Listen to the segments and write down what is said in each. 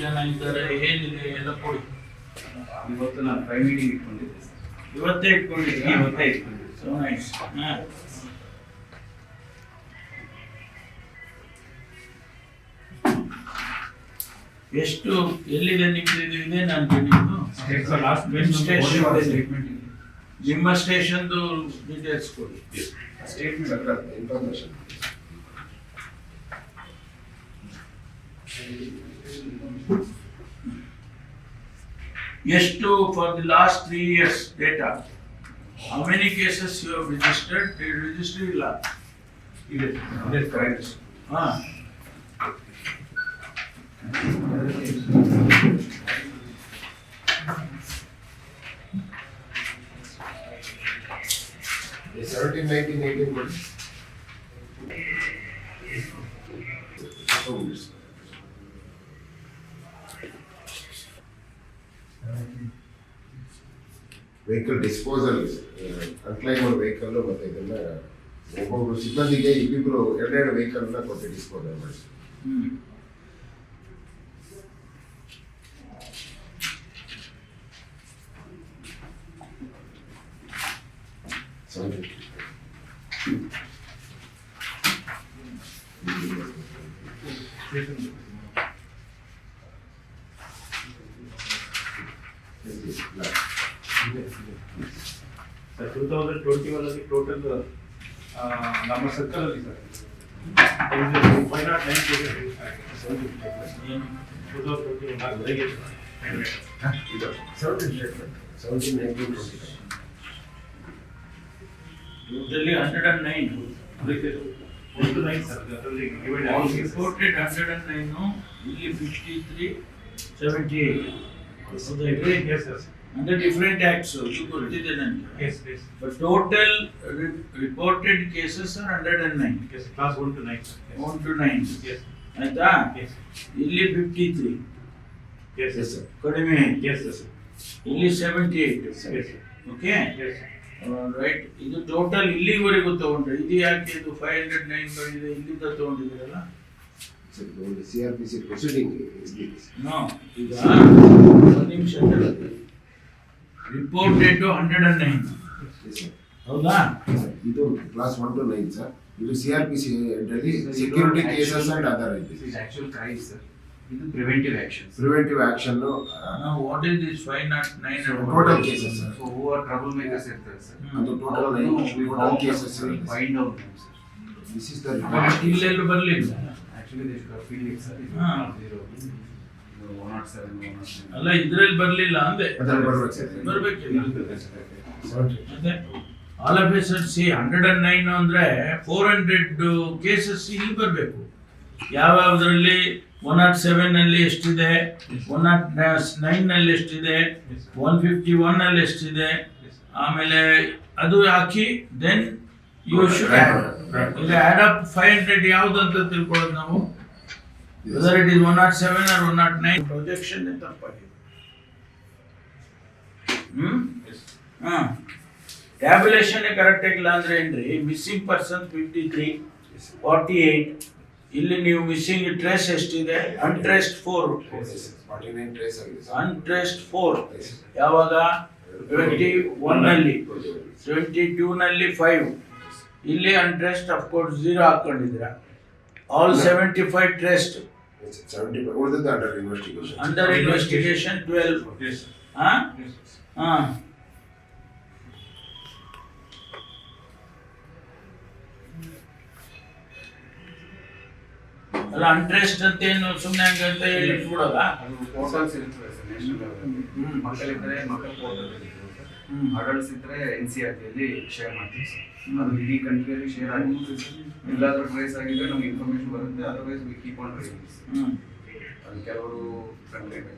ಜನ ಇದ್ದಾರೆ ಏನಿದೆ ಎಲ್ಲ ಕೊಡಿ. ಇವತ್ತು ನಾನು ಪ್ರೈ ಮೀಟಿಂಗ್ ಇಟ್ಕೊಂಡಿದ್ದೆ. ಇವತ್ತೇ ಇಟ್ಕೊಂಡಿದ್ದೀನಿ ಇವತ್ತೇ ಇಟ್ಕೊಂಡಿದ್ದೆ. ಸೊ ನೈಸ್ ಎಷ್ಟು ಎಲ್ಲಿದೆ ನಿಮ್ದು? ಇದು ನಾನು ನಿಮ್ದು ಲಾಸ್ಟ್ ಸ್ಟೇಷನ್ ಸ್ಟೇಟ್ಮೆಂಟ್ ನಿಮ್ಮ ಸ್ಟೇಷನ್ದು ಡೀಟೇಲ್ಸ್ ಕೊಡಿ. ಸ್ಟೇಟ್ಮೆಂಟ್ ಹತ್ರ ಇನ್ಫಾರ್ಮೇಶನ್ ಎಷ್ಟು for the last three years data how many cases you have registered register ಇಲ್ಲ. ಇದೆ. ಇದೆ ಕರೆಕ್ಟ್ ಹಾ. Seventeen nineteen eighteen vehicle disposal unclaimed vehicle ಮತ್ತೆ ಇದನ್ನ ಒಬ್ಬೊಬ್ಬರು ಸಿಬ್ಬಂದಿಗೆ ಇಬ್ಬಿಬ್ರು ಎರಡೆರಡು ವೆಹಿಕಲ್ನ ಕೊಟ್ಟು ಡಿಸ್ಪೋಸಲ್ ಮಾಡಿ ಹ್ಮ್. Sir two thousand twenty one ಅಲ್ಲಿ ಟೋಟಲ್ ನಮ್ಮ ಸರ್ಕಲ್ ಅಲ್ಲಿ ಸರ್ ಫೈವ್ ನಾಟ್ ನೈನ್ ಏನು ಟೂ ತೌಸಂಡ್ ಟ್ವೆಂಟಿ ಒನ್ ವರೆಗೆ seventeen nineteen twenty totally hundred and nine one two nine sir ಅದರಲ್ಲಿ ಡಿವೈಡ್ ಆಲ್ ಆಗಿ ರಿಪೋರ್ಟೆಡ್ ಹಂಡ್ರೆಡ್ ಅಂಡ್ ನೈನು ಇಲ್ಲಿ fifty three seventy eight yes sir ಅಂದ್ರೆ different acts ಇದು ಗೊತ್ತಿದೆ ನನಗೆ yes yes but total reported cases are hundred and nine clause one two nine sir one two nine ಆಯ್ತಾ ಇಲ್ಲಿ fifty three yes yes sir ಕಡಿಮೆ ಇಲ್ಲಿ seventy eight yes okay right ಇದು total ಇಲ್ಲಿವರೆಗೂ ತಗೊಂಡ್ರೆ ಇದು ಯಾಕೆ ಇದು ಫೈವ್ ಹಂಡ್ರೆಡ್ ನೈನ್ ಬಂದಿದೆ ಇಲ್ಲಿಂದ ತಗೊಂಡಿದ್ದೀರಲ್ಲ? C R P C proceeding no ಈಗ ಒಂದು ನಿಮಿಷ ರಿಪೋರ್ಟೆಡ್ ಹಂಡ್ರೆಡ್ ಅಂಡ್ ನೈನ್ ಹೌದಾ? ಇದು clause one two nine sir ಇದು ಸಿ ಆರ್ ಪಿ ಸಿ ಅಲ್ಲಿ security cases and other This is actual crime, sir. ಇದು ಪ್ರಿವೆಂಟಿವ್ ಆಕ್ಷನ್ಸ್ ಪ್ರಿವೆಂಟಿವ್ ಆಕ್ಷನ್ ನಾವು what is this five nought nine total cases sir so who are trouble makers ಇರ್ತಾರೆ sir ಅದು total total cases find out sir this is the ಇಲ್ಲೆಲ್ಲ ಬರಲಿಲ್ಲ actually they should feel it sir ಅಲ್ಲ ಇದ್ರಲ್ಲಿ ಬರ್ಲಿಲ್ಲ ಅಂದೆ. ಬರ್ಬೇಕಿಲ್ಲ. ಮತ್ತೆ all of C hundred and nine ಅಂದ್ರೆ ಫೋರ್ ಹಂಡ್ರೆಡ್ ಕೇಸಸ್ ಇಲ್ಲಿ ಬರಬೇಕು. ಯಾವ್ಯಾವ್ದ್ರಲ್ಲಿ? ಒನ್ ನಾಟ್ ಸೆವೆನ್ ಅಲ್ಲಿ ಎಷ್ಟಿದೆ? ಒನ್ ನಾಟ್ ನೈನ್ನಲ್ಲಿ ಎಷ್ಟಿದೆ? ಒನ್ ಫಿಫ್ಟಿ ಒನ್ ಅಲ್ಲಿ ಎಷ್ಟಿದೆ? ಆಮೇಲೆ ಅದು ಹಾಕಿ then you should add up five hundred ಯಾವ್ದು ಅಂತ ತಿಳ್ಕೊಳ್ಳೋದು ನಾವು. Whether it is one nought seven or one nought nine projection ತಪ್ಪಾಗಿದೆ ಹ್ಮ್ ಹಾ ಟ್ಯಾಬ್ಯುಲೇಷನ್ ಕರೆಕ್ಟ್ ಆಗಿಲ್ಲ ಅಂದ್ರೆ ಏನ್ರಿ missing person fifty three forty eight ಇಲ್ಲಿ ನೀವು ಮಿಸ್ಸಿಂಗ್ ಟ್ರೇಸ್ ಎಷ್ಟಿದೆ? ಅನ್ಟ್ರೇಸ್ಡ್ ಫೋರ್ ಅನ್ಟ್ರೇಸ್ಡ್ ಫೋರ್ ಯಾವಾಗ? ಟ್ವೆಂಟಿ ಒನ್ನಲ್ಲಿ. ಟ್ವೆಂಟಿ ಟೂ ನಲ್ಲಿ ಫೈವ್ ಇಲ್ಲಿ untraced of course zero ಹಾಕೊಂಡಿದ್ದೀರಾ? All seventy five traced seventy ಉಳಿದಿದ್ದು under investigation under investigation twelve yes ಹಾ ಹಾ ಅಲ್ಲ ಅನ್ಟ್ರೆಸ್ಟ್ ಅಂತ ಏನು ಸುಮ್ಮನೆ ಹೇಳಿ ಸರ್ ನ್ಯಾಷನಲ್ ಲೆವೆಲ್ ಹ್ಮ್. ಮಕ್ಕಳಿದ್ರೆ ಮಕ್ಕಳ ಪೋರ್ಟಲ್. ಅಡಲ್ಟ್ಸ್ ಇದ್ರೆ ಎನ್ ಸಿ ಆರ್ ಟಿಯಲ್ಲಿ ಶೇರ್ ಮಾಡ್ತೀವಿ ಸರ್. ಹ್ಮ್. ಅದು ಇಡೀ ಕಂಟ್ರಿಯಲ್ಲಿ ಶೇರ್ ಆಗಿ ಎಲ್ಲಾದ್ರೂ ಟ್ರೇಸ್ ಆಗಿದ್ರೆ ನಮ್ಗೆ ಇನ್ಫಾರ್ಮೇಶನ್ ಬರುತ್ತೆ. Otherwise we keep on tracing ಹ್ಮ್. ಅದು ಕೆಲವರು complaint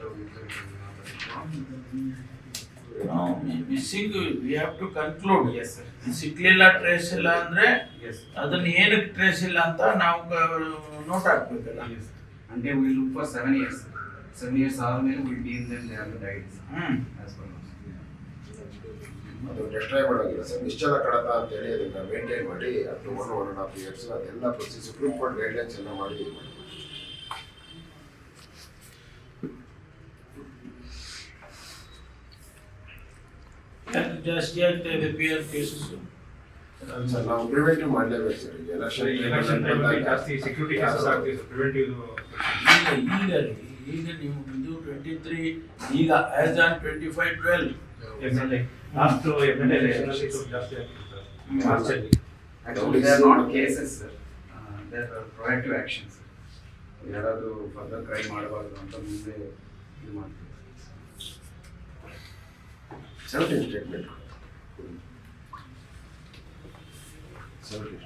missing we have to conclude yes sir ಸಿಕ್ಲಿಲ್ಲ trace ಇಲ್ಲ ಅಂದ್ರೆ ಎಸ್ ಅದನ್ನ ಏನಕ್ಕೆ ಟ್ರೇಸ್ ಇಲ್ಲ ಅಂತ ನಾವು ನೋಟ್ ಹಾಕ್ಬೇಕಲ್ಲ. ಅಂದ್ರೆ we look for seven years seven years ಆದ್ಮೇಲೆ we deem they they have died hmm. Per law. ಅದು ಡೆಸ್ಟ್ರಾಯ್ ಮಾಡೋಂಗಿಲ್ಲ ಸರ್ ನಿಶ್ಚಲ ಕಡತ ಅಂತೇಳಿ ಅದನ್ನು ಮೇಂಟೈನ್ ಮಾಡಿ up one one and half years ಅದೆಲ್ಲ ಪ್ರೊಸೀಸ್ ಸುಪ್ರೀಂ ಕೋರ್ಟ್ ಗೈಡ್ಲೈನ್ಸ್ ಎಲ್ಲ ಮಾಡಿ ಇದು ಮಾಡಿ. ಜಾಸ್ತಿ ಆಗ್ತಾ ಇದೆ ಪಿ ಆರ್ ಕೇಸಸ್ ಸರ್ ನಾವು ಪ್ರಿವೆಂಟಿವ್ ಮಾಡಲೇಬೇಕು ಸರ್ ಈಗ ಎಲೆಕ್ಷನ್ ಎಲೆಕ್ಷನ್ ಜಾಸ್ತಿ ಸೆಕ್ಯೂರಿಟಿ ಕೇಸಸ್ ಆಗ್ತಿದೆ ಪ್ರಿವೆಂಟಿವ್ ಈಗ ಈಗ ನೀವು ಇದು ಟ್ವೆಂಟಿ ತ್ರೀ ಈಗ as on twenty five twelve M L A last M L election ಅಲ್ಲಿ ಸ್ವಲ್ಪ ಜಾಸ್ತಿ ಆಗ್ತಿದೆ ಸರ್ ಮಾರ್ಚ್ ಅಲ್ಲಿ they are not cases, sir. Uh, they are proactive actions. ಯಾರಾದ್ರೂ ಫರ್ದರ್ ಟ್ರೈ ಮಾಡಬಾರ್ದು ಅಂತ ಮುಂದೆ ಇದು ಮಾಡ್ತೀವಿ. Seventeen statement seventeen